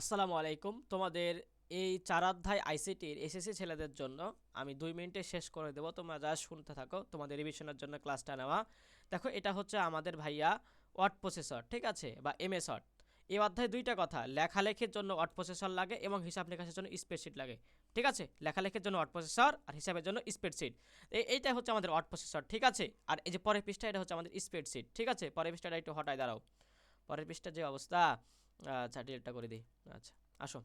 আসসালামু আলাইকুম। তোমাদের এই চার অধ্যায় আইসিটির এসএসসি ছেলেদের জন্য আমি দুই মিনিটে শেষ করে দেবো। তোমরা যা শুনতে থাকো, তোমাদের রিভিশনের জন্য ক্লাসটা নেওয়া। দেখো, এটা হচ্ছে আমাদের ভাইয়া ওয়ার্ড প্রসেসর ঠিক আছে? বা এমএস ওয়ার্ড এই অধ্যায় দুইটা কথা, লেখালেখির জন্য ওয়ার্ড প্রসেসর লাগে এবং হিসাব নিকাশের জন্য স্প্রেডশিট লাগে। ঠিক আছে? লেখালেখির জন্য ওয়ার্ড প্রসেসর আর হিসাবের জন্য স্প্রেডশিট এইটা হচ্ছে আমাদের ওয়ার্ড প্রসেসর ঠিক আছে? আর এই যে পরের পৃষ্ঠা, এটা হচ্ছে আমাদের স্প্রেডশিট ঠিক আছে? পরের পৃষ্ঠাটা একটু হটায় দাঁড়াও। পরের পৃষ্ঠার যে অবস্থা আচ্ছা ডিলেটটা করে দিই। আচ্ছা আসো।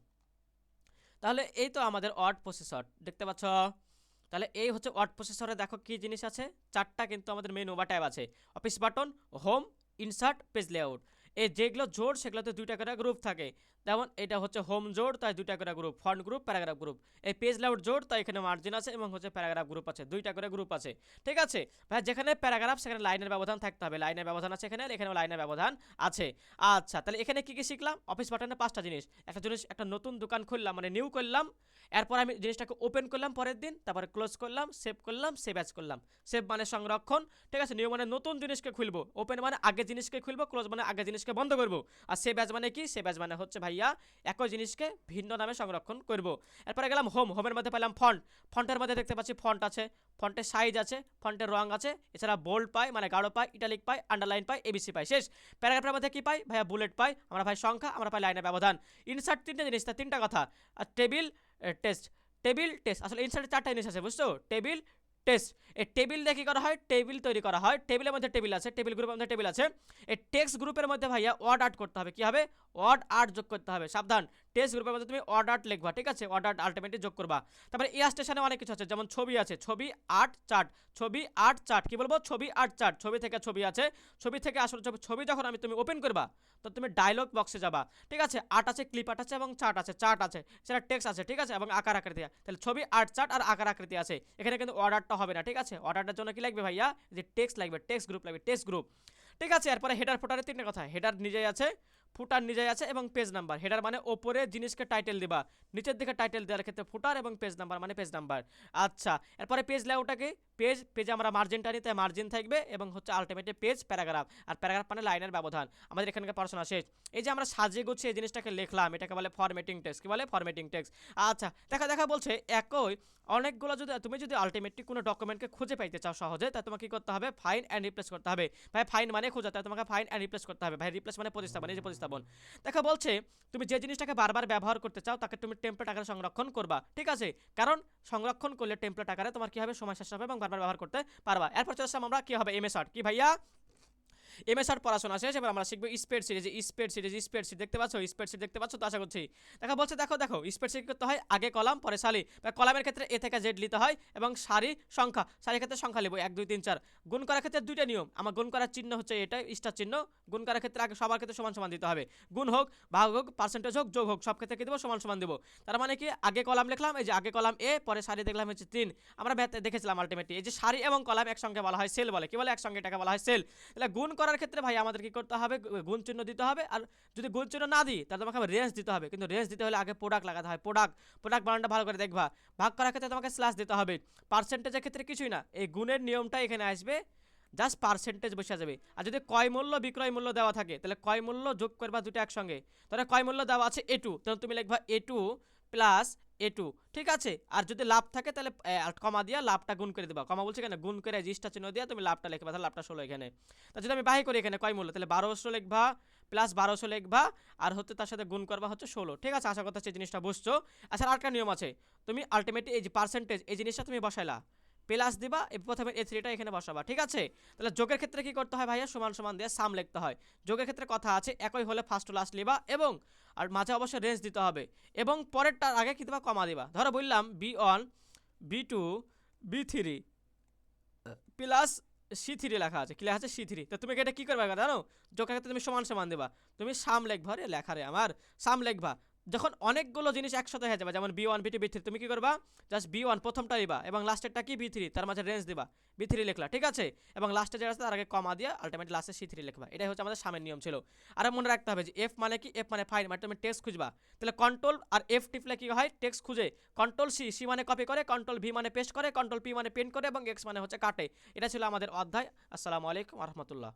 তাহলে এই তো আমাদের ওয়ার্ড প্রসেসর দেখতে পাচ্ছ? তাহলে এই হচ্ছে ওয়ার্ড প্রসেসরে দেখো কি জিনিস আছে? চারটা কিন্তু আমাদের মেন ওভার ট্যাব আছে। Office button home insert page layout এই যেগুলো জোর সেগুলোতে দুইটা করে গ্রুপ থাকে। যেমন এটা হচ্ছে হোম জোর তাই দুইটা করে group font group paragraph group এই পেজ লেআউট জোর তাই এখানে মার্জিন আছে এবং হচ্ছে প্যারাগ্রাফ গ্রুপ আছে, দুইটা করে গ্রুপ আছে। ঠিক আছে? ভাই, যেখানে প্যারাগ্রাফ সেখানে লাইনের ব্যবধান থাকতে হবে। লাইনের ব্যবধান আছে এখানে, এখানেও লাইনের ব্যবধান আছে। আচ্ছা তাহলে এখানে কি কি শিখলাম? অফিস বাটনে পাঁচটা জিনিস। একটা জিনিস, একটা নতুন দোকান খুললাম মানে নিউ করলাম। এরপর আমি জিনিসটাকে ওপেন করলাম পরের দিন, তারপরে ক্লোজ করলাম সেভ করলাম সেভ অ্যাজ করলাম। সেভ মানে সংরক্ষণ। ঠিক আছে? নিউ মানে নতুন জিনিসকে খুলবো। ওপেন মানে আগে জিনিসকে খুলবো ক্লোজ মানে আগে জিনিসকে বন্ধ করব। আর সেভ অ্যাজ মানে কি? সেভ অ্যাজ মানে হচ্ছে ভাইয়া একই জিনিসকে ভিন্ন নামে সংরক্ষণ করব। এরপরে গেলাম হোম হোমের মধ্যে পেলাম ফন্ট ফন্টের মধ্যে দেখতে পাচ্ছি ফন্ট আছে ফন্টের সাইজ আছে ফন্টের রং আছে, এছাড়া বোল্ড পাই মানে গাঢ় পাই ইটালিক পাই আন্ডারলাইন পাই এবিসি পাই। শেষ। প্যারাগ্রাফের মধ্যে কি পাই? ভাইয়া বুলেট পাই, আমরা ভাই সংখ্যা, আমরা পাই লাইনের ব্যবধান। ইনসার্ট তিনটে জিনিস তিনটা কথা। আর টেবিল টেস্ট টেবিল টেস্ট আসলে ইনসার্টে চারটা জিনিস আছে, বুঝছ? Table test. এই টেবিল কী করা হয়? টেবিল তৈরি করা হয়। টেবিলের মধ্যে টেবিল আছে, টেবিল গ্রুপের মধ্যে টেবিল আছে। এই টেক্সট গ্রুপের মধ্যে ভাইয়া ওয়ার্ড আর্ট করতে হবে। কী হবে? ওয়ার্ড আর্ট যোগ করতে হবে। সাবধান। টেক্সট গ্রুপের মধ্যে তুমি ওয়ার্ড আর্ট লিখবা, ঠিক আছে? ওয়ার্ড আর্ট আলটিমেটলি যোগ করবা। তারপরে স্টেশনে অনেক কিছু আছে, যেমন ছবি আছে, ছবি, আর্ট, চার্ট। ছবি, আর্ট, চার্ট। কি বলব? ছবি, আর্ট, চার্ট। ছবি থেকে ছবি আছে। ছবি থেকে আসলে ছবি যখন আমি তুমি ওপেন করবা, তো তুমি ডায়লগ বক্সে যাবা। ঠিক আছে? আর্ট আছে ক্লিপ আর্ট আছে এবং চার্ট আছে। চার্ট আছে, সেটা টেক্সট আছে, ঠিক আছে? এবং আকার আকৃতি তাহলে ছবি, আর্ট, চার্ট আর আকার আকৃতি আছে। এখানে কিন্তু অর্ডারটা হবে না, ঠিক আছে? অর্ডারটার জন্য কি লাগবে ভাইয়া? যে টেক্সট লাগবে টেক্সট গ্রুপ লাগবে টেক্সট গ্রুপ ঠিক আছে, এরপরে হেডার ফুটারের তিনটে কথা। হেডার নিজেই আছে ফুটার নিজেই আছে এবং পেজ নাম্বার হেডার মানে ওপরে জিনিসকে টাইটেল দিবা। নিচের দিকে টাইটেল দেওয়ার ক্ষেত্রে ফুটার এবং পেজ নাম্বার মানে পেজ নাম্বার আচ্ছা এরপরে পেজ লেআউটটাকে পেজ পেজে আমরা মার্জিনটা নিতে মার্জিন থাকবে এবং হচ্ছে আলটিমেটলি পেজ প্যারাগ্রাফ আর প্যারাগ্রাফ মানে লাইনের ব্যবধান। আমাদের এখানকার পড়াশোনা শেষ। এই যে আমরা সাজিয়ে গুছিয়ে এই জিনিসটাকে লিখলাম, এটাকে বলে ফরম্যাটিং টেক্সট কি বলে? ফরম্যাটিং টেক্সট আচ্ছা দেখা দেখা বলছে একই। অনেকগুলো যদি, তুমি যদি আলটিমেটলি কোনো ডকুমেন্টকে খুঁজে পাইতে চাও সহজে, তা তোমাকে কি করতে হবে? ফাইন অ্যান্ড রিপ্লেস করতে হবে। ভাই ফাইন মানে খোঁজা তাই তোমাকে ফাইন অ্যান্ড রিপ্লেস করতে হবে। ভাই রিপ্লেস মানে প্রতিস্থাপন। এই যে প্রতিস্থাপন দেখা, বলছে, তুমি যে জিনিসটাকে বারবার ব্যবহার করতে চাও, তাকে তুমি টেম্পলেট আকারে সংরক্ষণ করবা। ঠিক আছে? কারণ সংরক্ষণ করলে টেম্পলেট আকারে তোমার কি হবে? সময় শেষ হবে এবং বারবার ব্যবহার করতে পারবা। এরপর চলে আমরা, কি হবে? এমএসআর কি ভাইয়া? এমএসআর পড়াশোনা শেষ, এবার আমরা শিখব স্পেড সিরিজ স্পেড সিরিজ স্পেড সিরিজ দেখতে পাচ্ছ? স্পেড সিরিজ দেখতে পাচ্ছ? তো আশা করছি। দেখা, বলছে, দেখো দেখো স্পেড সিরিজ করতে হয় আগে কলাম, পরে সারি। বা কলামের ক্ষেত্রে এ থেকে জেড নিতে হয় এবং সারি সংখ্যা। সারির ক্ষেত্রে সংখ্যা নেব এক, দুই, তিন, চার। গুণ করার ক্ষেত্রে দুইটা নিয়ম। আমার গুণ করার চিহ্ন হচ্ছে এটা, স্টার চিহ্ন। গুণ করার ক্ষেত্রে আগে সবার ক্ষেত্রে সমান সমান দিতে হবে। গুণ হোক, ভাগ হোক পার্সেন্টেজ হোক, যোগ হোক, সব ক্ষেত্রে কি দেবো সমান সমান দেবো। তার মানে কি? আগে কলাম লিখলাম, এই যে আগে কলাম এ পরে সারি দেখলাম হচ্ছে তিন। আমরা দেখেছিলাম আলটিমেটলি এই যে সারি এবং কলাম একসঙ্গে বলা হয় সেল বলে। কি বলে? একসঙ্গে এটাকে বলা হয় সেল তাহলে গুণ করার ক্ষেত্রে ভাই আমাদের কি করতে হবে? গুণ চিহ্ন দিতে হবে। আর যদি গুণ চিহ্ন না দিই, তাহলে তোমাকে রেঞ্জ দিতে হবে। কিন্তু রেঞ্জ দিতে হলে আগে প্রোডাক্ট লাগাতে হয়। প্রোডাক্ট প্রোডাক্ট বানানটা ভালো করে দেখবা। ভাগ করার ক্ষেত্রে তোমাকে স্ল্যাশ দিতে হবে। পার্সেন্টেজের ক্ষেত্রে কিছুই না। এই গুণের নিয়মটা এখানে আসবে। জাস্ট পার্সেন্টেজ বসে যাবে। আর যদি কয় মূল্য, বিক্রয় মূল্য দেওয়া থাকে, তাহলে কয় মূল্য যোগ করবা দুটো একসঙ্গে। তাহলে কয় মূল্য দেওয়া আছে এ টু তাহলে তুমি লিখবা A two plus A two ঠিক আছে? আর যদি লাভ থাকে তাহলে কমা দিয়া লাভটা গুণ করে দেবা। কমা বলছে কেন? গুণ করে জিসটা চিহ্ন দিয়া তুমি লাভটা লিখবা। তাহলে লাভটা ষোলো এখানে। তা যদি আমি বাহি করি এখানে, কয় মূল্য? তাহলে বারোশো লিখবা প্লাস বারোশো লিখবা, আর হচ্ছে তার সাথে গুণ করবা হচ্ছে ষোলো। ঠিক আছে? আশা করতে হচ্ছে জিনিসটা বুঝছ। আচ্ছা আর একটা নিয়ম আছে। তুমি আলটিমেটলি এই যে পার্সেন্টেজ এই জিনিসটা তুমি বসাইলা। প্লাস দিবা প্রথমে এ থ্রিটা এখানে বসাবা, ঠিক আছে? তাহলে যোগের ক্ষেত্রে কি করতে হয় ভাইয়া? সমান সমান দিয়ে সাম লিখতে হয়। যোগের ক্ষেত্রে কথা আছে, একই হলে ফার্স্ট লাস্ট লিবা এবং, আর মাঝে অবশ্যই রেঞ্জ দিতে হবে এবং পরেরটার আগে কি দেবা? কমা দিবা। ধরো বললাম B one B two B three plus C three লেখা আছে। কি লেখা আছে? সি থ্রি তো তুমি এটা কী করবে জানো? যোগের ক্ষেত্রে তুমি সমান সমান দেবা। তুমি সাম লেখবা রে, লেখা রে আমার। সাম লেখবা। যখন অনেকগুলো জিনিস একসাথে হয়ে যাবে, যেমন B one B two B three তুমি কি করবা? জাস্ট বি ওয়ান প্রথমটা দিবা এবং লাস্টেরটা কি? বি থ্রি তার মাঝে রেঞ্জ দিবা। বি থ্রি লিখলা, ঠিক আছে? এবং লাস্টে যেটা আছে তার আগে কমা দিয়ে আলটিমেট লাস্টে সি থ্রি লিখবা। এটাই হচ্ছে আমাদের সামনের নিয়ম ছিল। আর মনে রাখতে হবে যে এফ মানে কি? এফ মানে ফাইন মানে তুমি টেক্সট খুঁজবা। তাহলে কন্ট্রোল আর এফ টিপলে কি হয়? টেক্সট খুঁজে। কন্ট্রোল সি সি মানে কপি করে কন্ট্রোল ভি মানে পেস্ট করে কন্ট্রোল পি মানে পেন্ট করে এবং এক্স মানে হচ্ছে কাটে। এটা ছিল আমাদের অধ্যায়। আসসালামু আলাইকুম রহমতুল্লাহ।